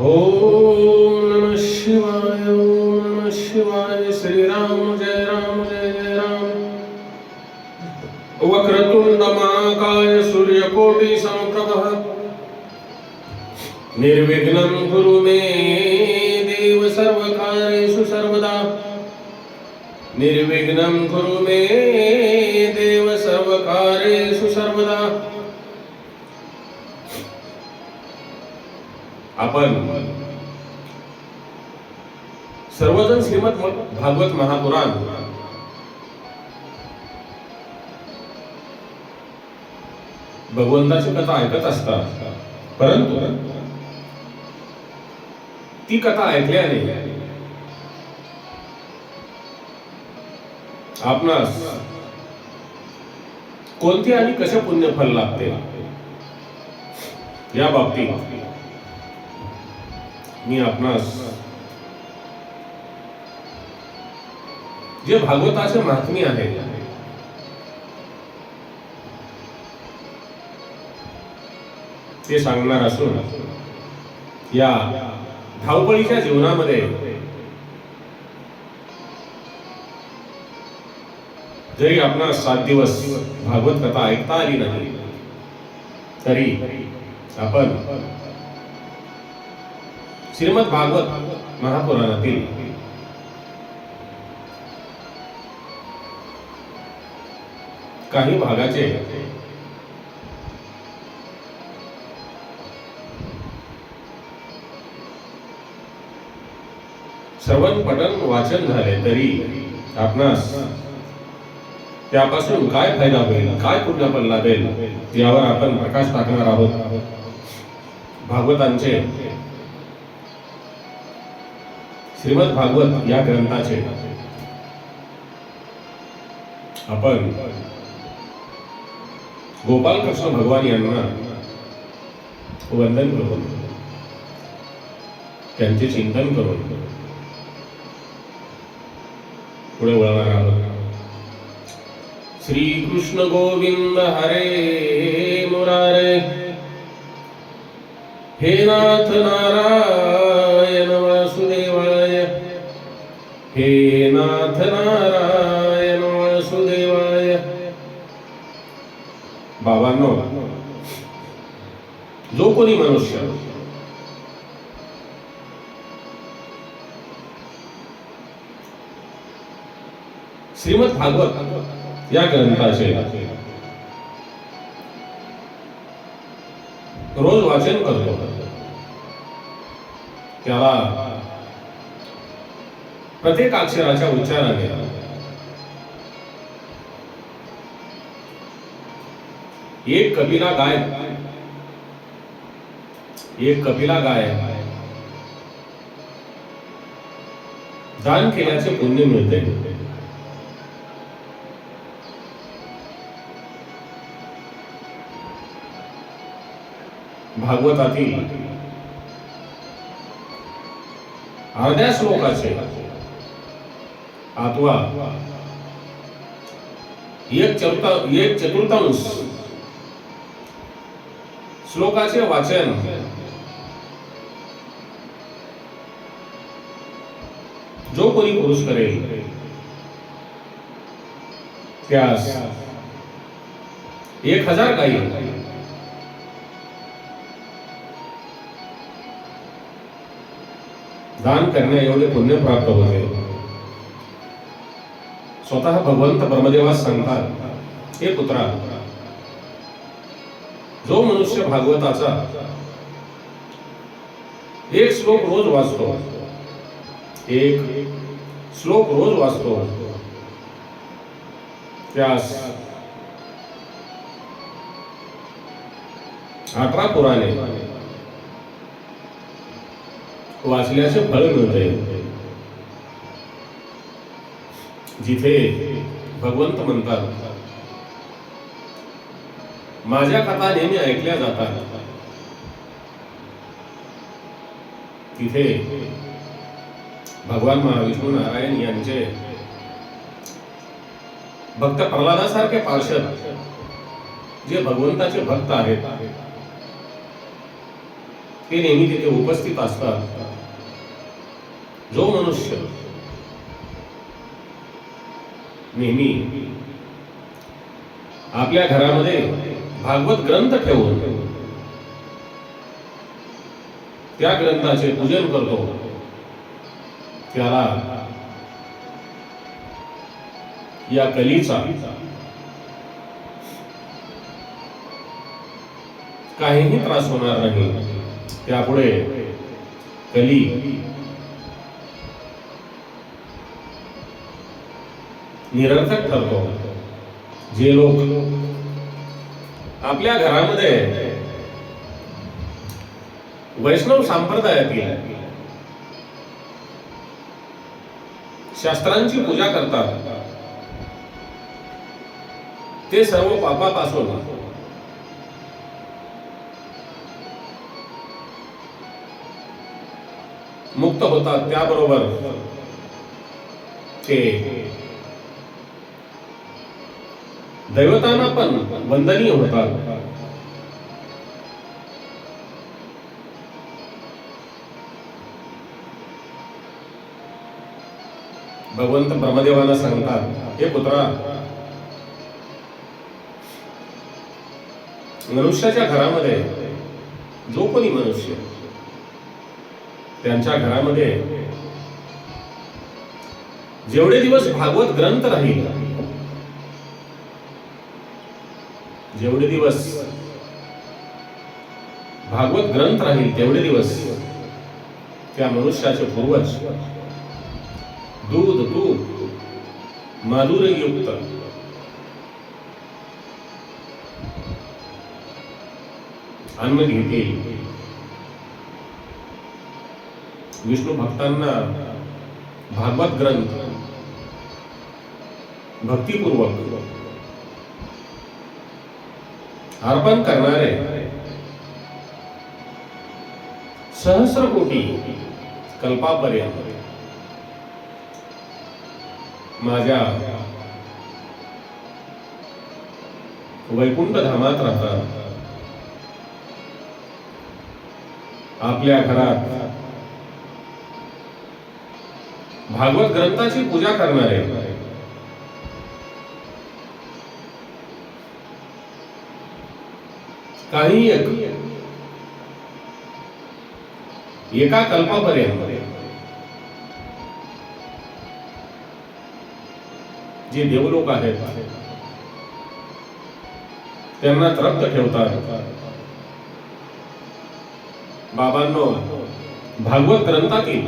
ओम नमः शिवाय ओम नमः शिवाय श्रीराम जय राम जय जय राम। वक्रतुंड महाकाय सूर्यकोटि समप्रभ निर्विघ्नं कुरु मे देव सर्वकार्येषु सर्वदा। निर्विघ्नं कुरु मे देव सर्वकार्येषु सर्वदा। आपण सर्वजण श्रीमद भागवत महापुराण. भगवंताची कथा ऐकत असतात. परंतु ती कथा ऐकल्याने आपणास कोणते आणि कसे पुण्य फल लागते या बाबतीत मी आपणास जे भागवताचे महात्म्य आहे. ते सांगणार असून या धावपळीच्या जीवनामध्ये जरी आपणा सात दिवस भागवत कथा ऐकता आली नाही तरी आपण श्रीमद भागवत महापुराणातील काही भागाचे श्रवण पठन वाचन झाले तरी आपणास त्यापासून काय फायदा होईल? काय पुण्य पण लाभेल? यावर आपण प्रकाश टाकणार आहोत. भागवतांचे. श्रीमद भागवत या ग्रंथाचे. आपण गोपालकृष्ण भगवान यांना वंदन करून त्यांचे चिंतन करून पुढे वळणार आहोत. श्री कृष्ण गोविंद हरे मुरारे हे नाथ नारायण वासुदेवाय हे नाथ नारायण कोणी मनुष्य श्रीमद भागवत या ग्रंथाचे रोज वाचन करतो त्याला प्रत्येक अक्षराच्या उच्चाराने एक कपिला गाय एक कपिला गाय दान केल्याचे पुण्य मिळते भागवतातील अर्ध्या श्लोकाचे अथवा एक चतुर्थ एक चतुर्थांश श्लोकाचे वाचन जो कोणी पुरुष करेल त्यास एक हज़ार गायी दान करण्या एवढे पुण्य प्राप्त होते। स्वतः भगवंत ब्रह्मदेवास सांगतात हे पुत्रा। जो मनुष्य भागवताचा, एक श्लोक रोज वाचतो। एक श्लोक रोज वाचतो. त्यास अठरा पुराणे वाचल्याचे फळ मिळते. जिथे भगवंत म्हणतात माझ्या कथा नेहमी ऐकल्या जातात. तिथे भगवान महाविष्णू नारायण यांचे भक्त प्रल्हादासारखे पार्षद जे भगवंताचे भक्त आहेत ते नेहमी तिथे उपस्थित असतात. जो मनुष्य नेहमी आपल्या घरामध्ये भागवत ग्रंथ ठेवून त्या ग्रंथाचे पूजन करतो त्याला या कलीचा। काहीही त्रास होणार नाही. त्यापुढे कली। निरर्थक ठरतो. जे लोक आपल्या घरामध्ये वैष्णव संप्रदायातील शास्त्रांची पूजा करतात ते सर्व पापापासून। मुक्त होतात त्याबरोबर। ते दैवतांना पण वंदनीय होतात। भगवंत ब्रह्मदेवाला सांगतात हे पुत्रा मनुष्याच्या घरामध्ये जो कोणी मनुष्य त्यांच्या घरामध्ये जेवढे दिवस भागवत ग्रंथ राहील जेवढे दिवस भागवत ग्रंथ राहील तेवढे दिवस त्या मनुष्याचे पूर्वज दूध तूप माधुर्ययुक्त अन्न घेतील विष्णू भक्तांना भागवत ग्रंथ भक्तिपूर्वक अर्पण करणारे सहस्र कोटी कल्पापर्यंत माझ्या वैकुंठ धामात राहतात। आपल्या घरात भागवत ग्रंथाची पूजा करणारे। काही एक कल्पापर्यंत। जे देवलोक आहेत त्यांना त्रप्त ठेवतात बाबांनो भागवत ग्रंथातील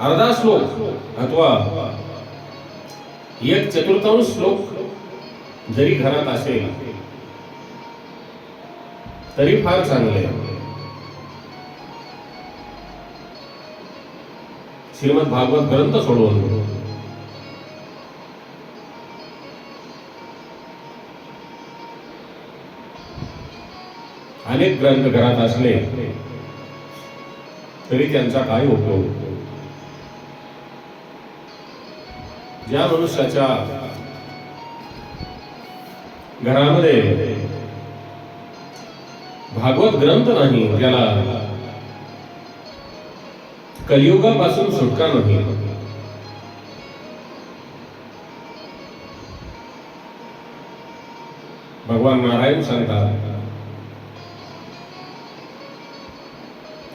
अर्धा श्लोक अथवा एक चतुर्थांश श्लोक जरी घरात असेल तरी फार चांगले श्रीमद भागवत ग्रंथ सोडवून अनेक ग्रंथ घरात असले तरी त्यांचा काय उपयोग ज्या मनुष्याच्या घरामध्ये भागवत ग्रंथ नाही त्याला कलियुगापासून सुटका नाही. भगवान नारायण सांगतात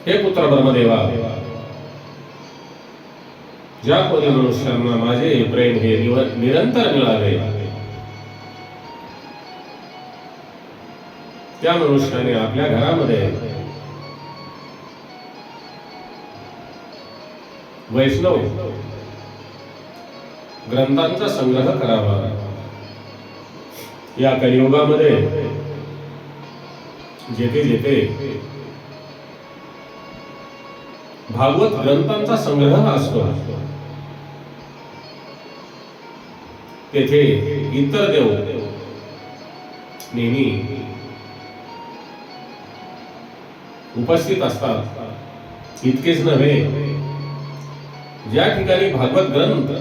हे पुत्र ब्रह्मदेवा ज्या कोणी मनुष्यांना माझे प्रेम हे निरंतर मिळाले त्या मनुष्याने आपल्या घरामध्ये वैष्णव ग्रंथांचा संग्रह करावा. या कलियुगामध्ये जेथे जेथे भागवत ग्रंथांचा संग्रह असतो. तेथे इतर देव नेहमी उपस्थित असतात. इतकेच नव्हे ज्या ठिकाणी भागवत ग्रंथ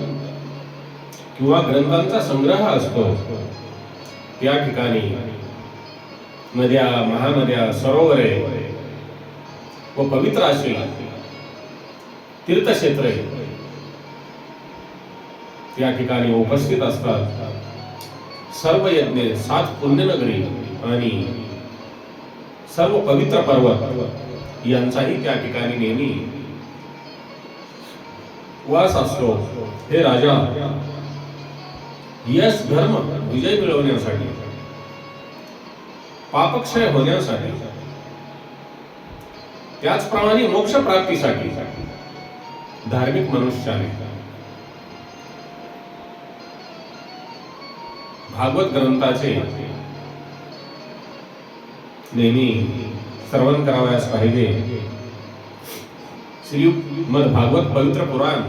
किंवा ग्रंथांचा संग्रह असतो त्या ठिकाणी नद्या महानद्या सरोवरे व पवित्र अशी तीर्थक्षेत्रे त्या ठिकाणी उपस्थित असतात सर्व यज्ञ सात पुण्यनगरी आणि सर्व पवित्र पर्वत यांचाही त्या ठिकाणी नेहमी वास असतो. हे राजा यश धर्म विजय मिळवण्यासाठी पापक्षय होण्यासाठी त्याचप्रमाणे मोक्ष प्राप्तीसाठी धार्मिक मनुष्याने भागवत ग्रंथाचे नेहमी श्रवण करावयास पाहिजे. श्रीमद भागवत पवित्र पुराण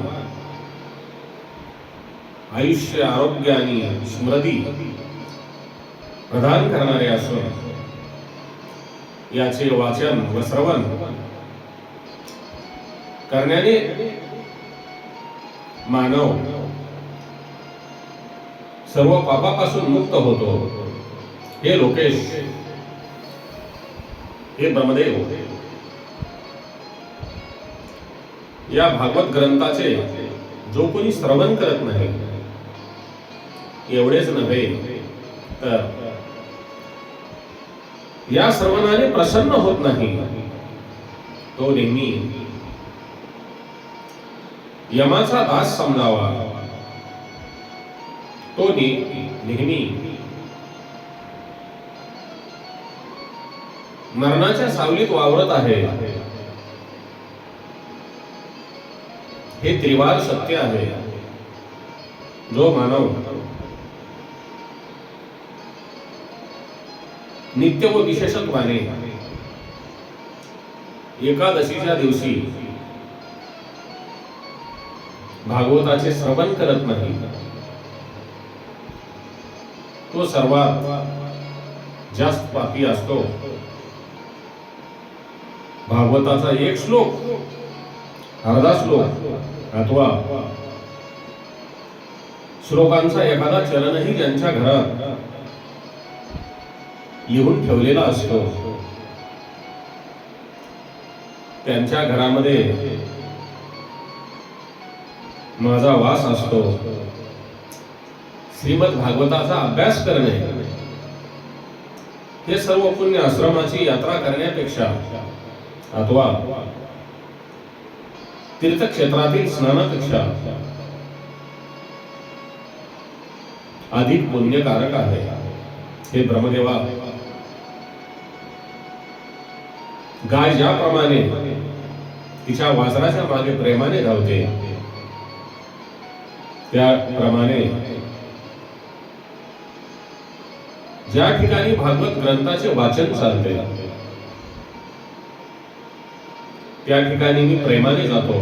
आयुष्य आरोग्य आणि स्मृती प्रदान करणारे असून याचे वाचन व श्रवण करण्याने मानव. सर्व पापापासून मुक्त होतो. हे लोकेश. हे ब्रह्मदेव. या भागवत ग्रंथाचे जो कोणी श्रवण करत नाही एवढेच नव्हे तर या श्रवणाने प्रसन्न होत नाही. तो नेहमी यमाचा दास समजावा तो नेहमी मरणाच्या सावलीत वावरत आहे. हे त्रिवार सत्य आहे. जो मानव नित्य व विशेषत्वाने एकादशीच्या दिवशी भागवताचे श्रवण करत नाही. तो सर्वात जास्त पापी असतो. भागवताचा एक श्लोक अर्धा श्लोक अथवा श्लोकांचा एखादा चरणही त्यांच्या घरात लिहून ठेवलेला असतो. त्यांच्या घरामध्ये माझा वास असतो. श्रीमद भागवताचा अभ्यास करणे. हे सर्व पुण्य आश्रमाची यात्रा करण्यापेक्षा अथवा तीर्थक्षेत्रातील स्नानापेक्षा अधिक पुण्यकारक आहे. हे ब्रह्मदेवा गाय ज्याप्रमाणे तिच्या वासराच्या मागे प्रेमाने धावते त्याप्रमाणे ज्या ठिकाणी भागवत ग्रंथाचे वाचन चालते त्या ठिकाणी मी प्रेमाने जातो.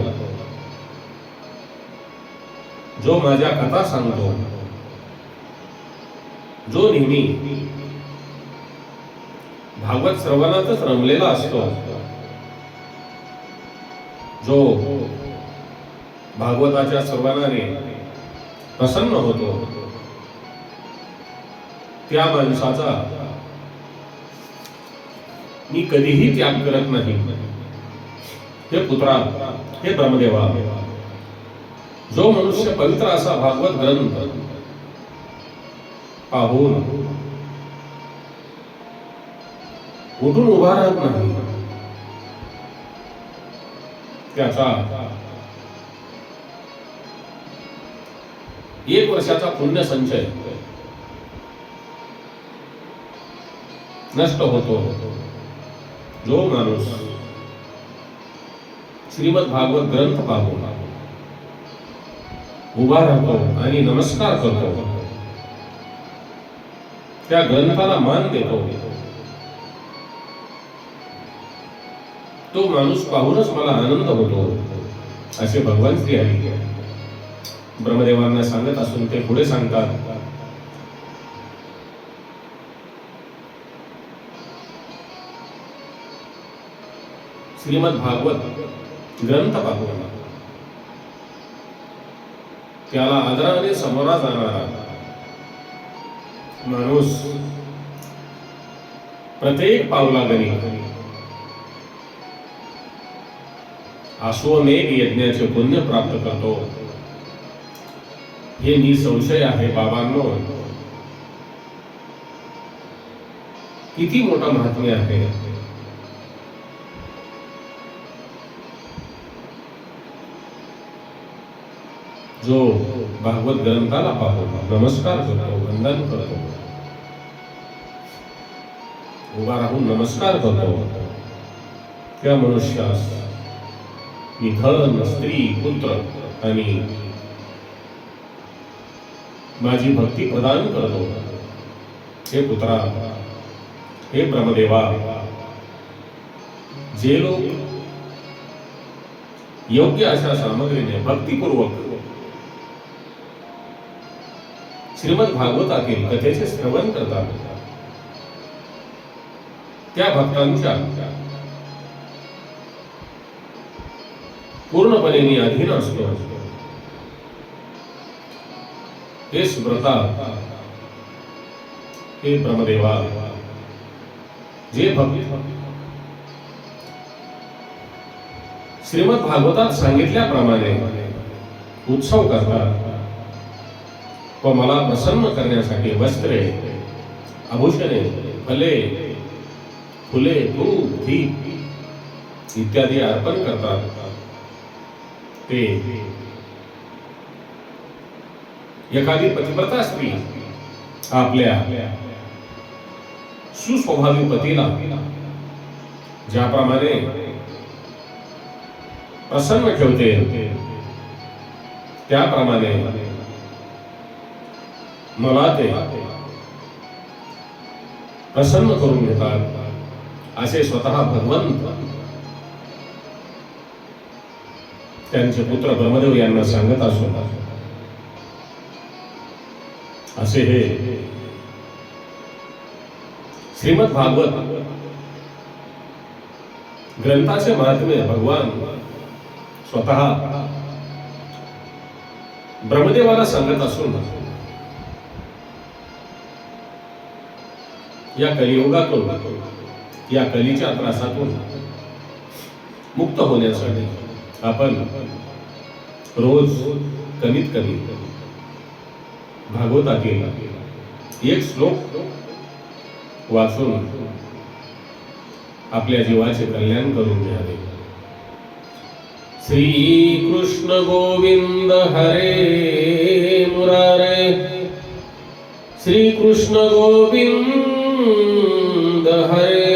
जो माझ्या कथा सांगतो जो नेहमी भागवत श्रवणातच रमलेला असतो जो भागवताच्या श्रवणाने प्रसन्न होतो. त्या माणसाचा मी कधीही त्याग करत नाही. हे पुत्रा हे ब्रह्मदेवा. जो मनुष्य पवित्र असा भागवत ग्रंथ पाहून उठून उभा राहत नाही त्याचा एक वर्षाचा पुण्य संचय. नष्ट होतो. जो माणूस श्रीमद भागवत ग्रंथ पाहतो उभा राहतो आणि नमस्कार करतो त्या ग्रंथाला मान देतो. तो माणूस पाहूनच मला आनंद होतो असे भगवान श्री हरी ब्रह्मदेवांना सांगत असून ते पुढे सांगतात. श्रीमद भागवत ग्रंथ पाहून त्याला आदराने समोरा जाणारा माणूस प्रत्येक पावलागणी अश्वमेघ यज्ञाचे पुण्य प्राप्त करतो. हे निसंशय आहे बाबांनो. किती मोठा महात्म्य आहे. जो भागवत ग्रंथाला पाहतो नमस्कार करतो वंदन करतो. उभा राहून नमस्कार करतो. त्या मनुष्यास मी धन स्त्री पुत्र आणि माझी भक्ती प्रदान करतो हे पुत्रा, हे ब्रह्मदेवा, जे लोक योग्य अशा सामग्रीने भक्तिपूर्वक श्रीमद भागवतातील कथेचे श्रवण करतात त्या भक्तांच्या पूर्णपणे मी अधीन असतो. हे स्मृता हे ब्रह्मदेवा, जे भक्त श्रीमद भागवतात सांगितल्याप्रमाणे उत्सव करतात, व मला प्रसन्न करण्यासाठी वस्त्रे, आभूषणे, फले, फुले दूध दीप इत्यादी अर्पण करतात. ते एखादी पतिव्रता स्त्री आपल्या सुस्वभावी पतीला. ज्याप्रमाणे प्रसन्न ठेवते. त्याप्रमाणे मला ते प्रसन्न करून घेतात असे स्वतः भगवंत त्यांचे पुत्र ब्रह्मदेव यांना सांगत असून असे हे. श्रीमद भागवत. ग्रंथाचे महात्म्य भगवान स्वतः ब्रह्मदेवाला सांगत असून या कलियुगातून या कलीच्या त्रासातून मुक्त होण्यासाठी आपण रोज कमीत कमी भागवतातील एक श्लोक वाचून आपल्या जीवाचे कल्याण करून घ्यावे श्री कृष्ण गोविंद हरे मुरारे. श्री कृष्ण गोविंद हरे